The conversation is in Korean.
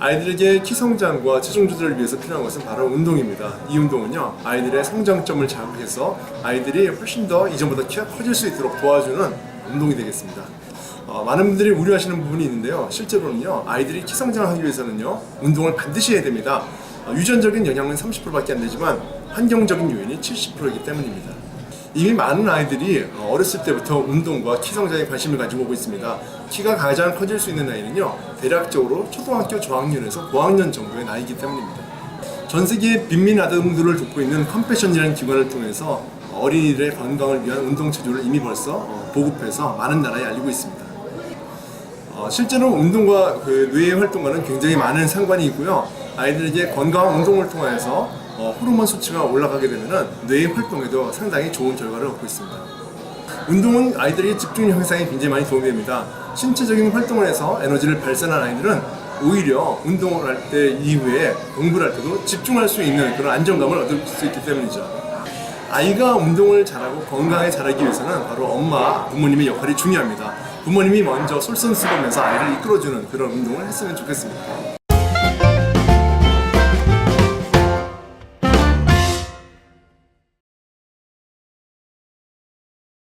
아이들에게 키 성장과 체중 조절을 위해서 필요한 것은 바로 운동입니다. 이 운동은요, 아이들의 성장점을 자극해서 아이들이 훨씬 더 이전보다 키가 커질 수 있도록 도와주는 운동이 되겠습니다. 어, 많은 분들이 우려하시는 부분이 있는데요. 실제로는요, 아이들이 키 성장을 하기 위해서는요, 운동을 반드시 해야 됩니다. 어, 유전적인 영향은 30%밖에 안 되지만 환경적인 요인이 70%이기 때문입니다. 이미 많은 아이들이 어, 어렸을 때부터 운동과 키 성장에 관심을 가지고 오고 있습니다. 키가 가장 커질 수 있는 나이는요, 대략적으로 초등학교 저학년에서 고학년 정도의 나이이기 때문입니다. 전 세계 빈민 아동들을 돕고 있는 컴패션이라는 기관을 통해서 어린이들의 건강을 위한 운동 체조를 이미 벌써 어, 보급해서 많은 나라에 알리고 있습니다. 어, 실제로 운동과 그 뇌의 활동과는 굉장히 많은 상관이 있고요. 아이들에게 건강한 운동을 통해서 어, 호르몬 수치가 올라가게 되면 뇌의 활동에도 상당히 좋은 결과를 얻고 있습니다. 운동은 아이들의 집중 향상에 굉장히 많이 도움이 됩니다. 신체적인 활동을 해서 에너지를 발산한 아이들은 오히려 운동을 할 때 이후에 공부를 할 때도 집중할 수 있는 그런 안정감을 얻을 수 있기 때문이죠. 아이가 운동을 잘하고 건강하게 자라기 위해서는 바로 엄마, 부모님의 역할이 중요합니다. 부모님이 먼저 솔선수범해서 아이를 이끌어주는 그런 운동을 했으면 좋겠습니다.